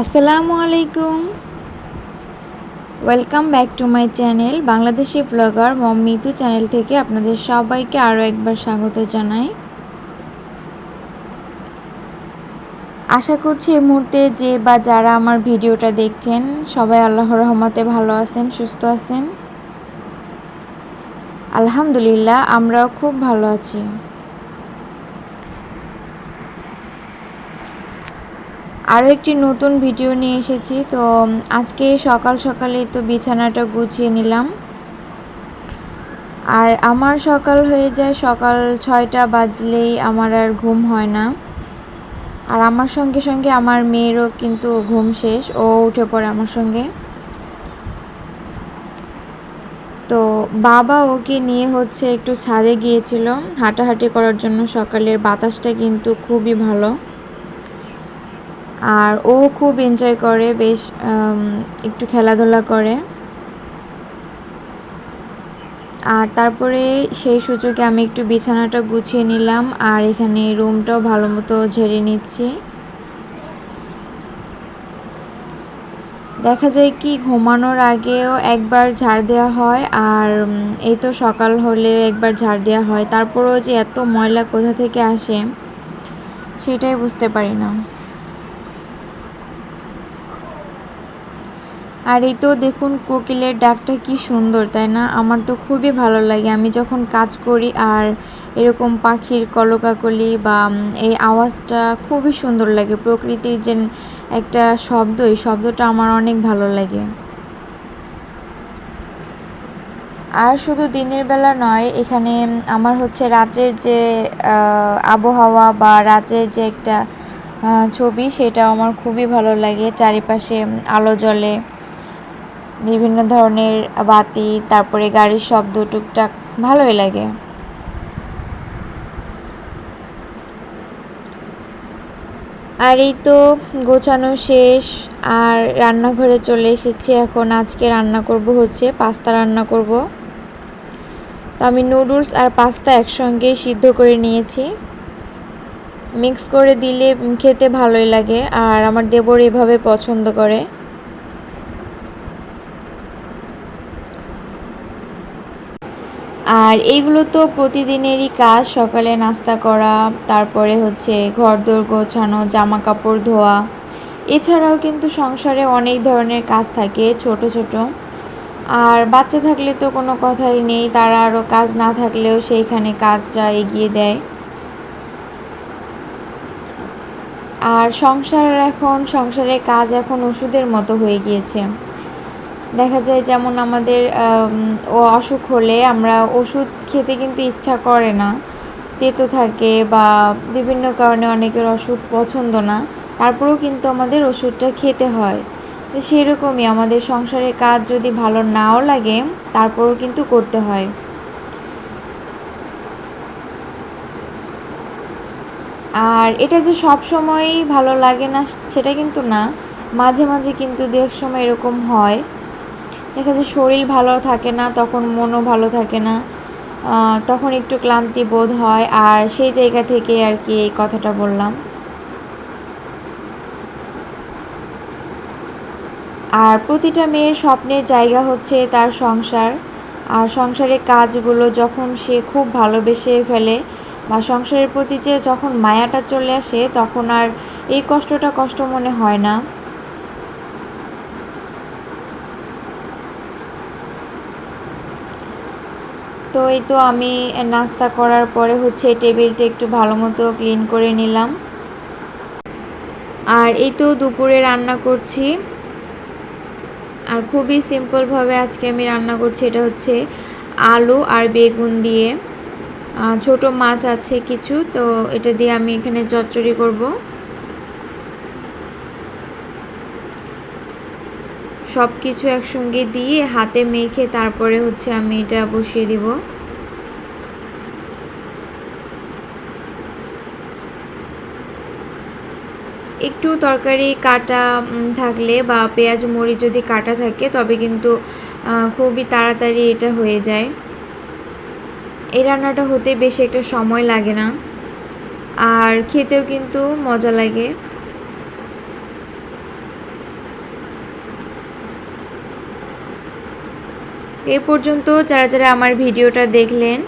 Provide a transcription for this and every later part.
আসসালামু আলাইকুম। Welcome back to my channel Bangladeshi blogger Mom Mitu channel থেকে আপনাদের সবাইকে আরও একবার স্বাগত জানাই। আশা করছি এই মুহূর্তে যে বা যারা আমার ভিডিওটা দেখছেন, সবাই আল্লাহর রহমতে ভালো আছেন, সুস্থ আছেন। আলহামদুলিল্লাহ, আমরাও খুব ভালো আছি। আরও একটি নতুন ভিডিও নিয়ে এসেছি। তো আজকে সকাল সকালে তো বিছানাটা গুছিয়ে নিলাম। আর আমার সকাল হয়ে যায় সকাল ছয়টা বাজলেই আমার আর ঘুম হয় না। আর আমার সঙ্গে সঙ্গে আমার মেয়েরও কিন্তু ঘুম শেষ, ও উঠে পড়ে আমার সঙ্গে। তো, বাবা ওকে নিয়ে হচ্ছে একটু ছাদে গিয়েছিল। হাঁটাহাঁটি করার জন্য সকালের বাতাসটা কিন্তু খুবই ভালো। আর ও খুব এনজয় করে, বেশ একটু খেলাধুলা করে। আর তারপরে সেই সুযোগে আমি একটু বিছানাটা গুছিয়ে নিলাম আর এখানে রুমটাও ভালো মতো ঝেড়ে নিচ্ছি। দেখা যায় কি, ঘুমানোর আগেও একবার ঝাড় দেওয়া হয় আর এই তো সকাল হলে একবার ঝাড় দেওয়া হয়। তারপরেও যে এত ময়লা কোথা থেকে আসে, সেটাই বুঝতে পারি না। আর এই তো দেখুন কোকিলের ডাকটা কি সুন্দর, তাই না? আমার তো খুবই ভালো লাগে। আমি যখন কাজ করি আর এরকম পাখির কলকাকলি বা এই আওয়াজটা খুবই সুন্দর লাগে। প্রকৃতির যে একটা শব্দ, এই শব্দটা আমার অনেক ভালো লাগে। আর শুধু দিনের বেলা নয়, এখানে আমার হচ্ছে রাতের যে আবহাওয়া বা রাতের যে একটা ছবি সেটা আমার খুবই ভালো লাগে। চারিপাশে আলো জ্বলে। বিভিন্ন ধরনের বাতি, তারপরে গাড়ির শব্দ, টুকটাক ভালোই লাগে। আর এই তো গোছানো শেষ, আর রান্নাঘরে চলে এসেছি এখন। আজকে রান্না করব হচ্ছে পাস্তা রান্না করব। তো আমি নুডলস আর পাস্তা একসঙ্গে সিদ্ধ করে নিয়েছি। মিক্স করে দিলে খেতে ভালোই লাগে, আর আমার দেবর এভাবে পছন্দ করে। আর এইগুলো তো প্রতিদিনেরই কাজ, সকালে নাস্তা করা, তারপরে হচ্ছে ঘরদোর গোছানো জামা কাপড় ধোয়া। এছাড়াও কিন্তু সংসারে অনেক ধরনের কাজ থাকে, ছোট ছোট। আর বাচ্চা থাকলে তো কোনো কথাই নেই, তারা আরও কাজ না থাকলেও সেইখানে কাজটা এগিয়ে দেয়। আর সংসার এখন সংসারের কাজ এখন ওষুধের মতো হয়ে গিয়েছে। দেখা যায় যেমন আমাদের অসুখ হলে আমরা ওষুধ খেতে কিন্তু ইচ্ছা করে না। তেতো থাকে বা বিভিন্ন কারণে অনেকের ওষুধ পছন্দ না। তারপরেও কিন্তু আমাদের ওষুধটা খেতে হয়। তো সেরকমই আমাদের সংসারের কাজ যদি ভালো নাও লাগে, তারপরেও কিন্তু করতে হয়। আর এটা যে সব সময়ই ভালো লাগে না, সেটা কিন্তু না। মাঝে মাঝে কিন্তু দু এক সময় এরকম হয়। দেখা যায় শরীর ভালো থাকে না, তখন মনও ভালো থাকে না তখন একটু ক্লান্তি বোধ হয়। আর সেই জায়গা থেকে আর কি এই কথাটা বললাম। আর প্রতিটা মেয়ের স্বপ্নের জায়গা হচ্ছে তার সংসার। আর সংসারের কাজগুলো যখন সে খুব ভালোবেসে ফেলে বা সংসারের প্রতি যে যখন মায়াটা চলে আসে, তখন আর এই কষ্টটা কষ্ট মনে হয় না। তো এই তো আমি নাস্তা করার পরে হচ্ছে টেবিলটা একটু ভালো মতো ক্লিন করে নিলাম। আর এই তো দুপুরে রান্না করছি। আর খুবই সিম্পলভাবে আজকে আমি রান্না করছি, এটা হচ্ছে আলু আর বেগুন দিয়ে। ছোট মাছ আছে কিছু, তো এটা দিয়ে আমি এখানে চচ্চড়ি করব। সব কিছু একসঙ্গে দিয়ে হাতে মেখে তারপরে হচ্ছে আমি এটা বসিয়ে দিব। একটু তরকারি কাটা থাকলে বা পেঁয়াজ মরি যদি কাটা থাকে তবে কিন্তু খুবই তাড়াতাড়ি এটা হয়ে যায়। এই রান্নাটা হতে বেশি একটা সময় লাগে না। আর খেতেও কিন্তু মজা লাগে। এ পর্যন্ত যারা যারা আমার ভিডিওটা দেখলেন,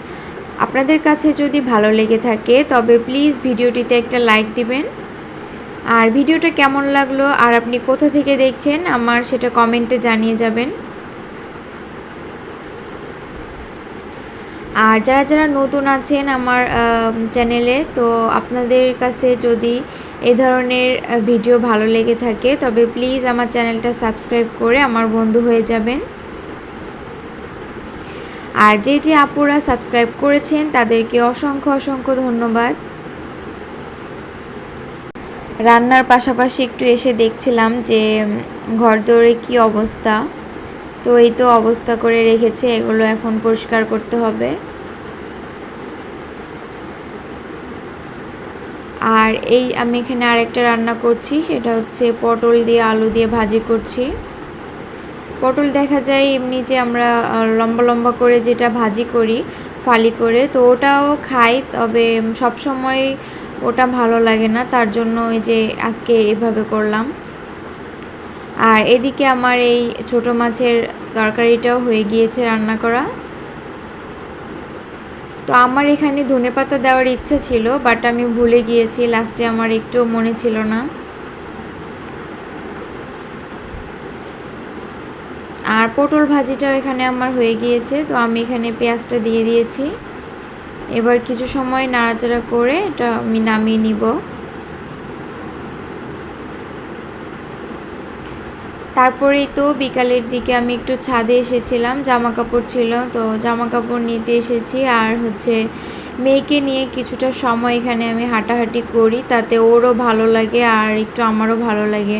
আপনাদের কাছে যদি ভালো লেগে থাকে, তবে প্লিজ ভিডিওটিতে একটা লাইক দিবেন। আর ভিডিওটা কেমন লাগল আর আপনি কোথা থেকে দেখছেন, আমার সেটা কমেন্টে জানিয়ে যাবেন। আর যারা যারা নতুন আছেন আমার চ্যানেলে, তো আপনাদের কাছে যদি এ ধরনের ভিডিও ভালো লেগে থাকে, তবে প্লিজ আমার চ্যানেলটা সাবস্ক্রাইব করে আমার বন্ধু হয়ে যাবেন। আর যে যে আপুরা সাবস্ক্রাইব করেছেন, তাদেরকে অসংখ্য অসংখ্য ধন্যবাদ। রান্নার পাশাপাশি একটু এসে দেখছিলাম যে ঘর দৌড়ে কী অবস্থা? তো এই তো অবস্থা করে রেখেছে, এগুলো এখন পরিষ্কার করতে হবে। আর এই আমি এখানে আরেকটা রান্না করছি, সেটা হচ্ছে পটল দিয়ে আলু দিয়ে ভাজি করছি। পটল দেখা যায় এমনি যে আমরা লম্বা লম্বা করে যেটা ভাজি করি, ফালি করে, তো ওটাও খাই, তবে সব সময় ওটা ভালো লাগে না। তার জন্য ওই যে আজকে এভাবে করলাম। আর এদিকে আমার এই ছোট মাছের তরকারিটাও হয়ে গিয়েছে রান্না করা। তো আমার এখানে ধনে পাতা দেওয়ার ইচ্ছা ছিল, বাট আমি ভুলে গিয়েছি, লাস্টে আমার একটু মনে ছিল না। আর পটল ভাজিটাও এখানে আমার হয়ে গিয়েছে, তো আমি এখানে পেঁয়াজটা দিয়ে দিয়েছি। এবার কিছু সময় নাড়াচাড়া করে এটা আমি নামিয়ে নিব। তারপরেই তো বিকালের দিকে আমি একটু ছাদে এসেছিলাম জামা কাপড় ছিল, তো জামা কাপড় নিতে এসেছি। আর হচ্ছে মেয়েকে নিয়ে কিছুটা সময় এখানে আমি হাঁটাহাঁটি করি, তাতে ওরও ভালো লাগে আর একটু আমারও ভালো লাগে।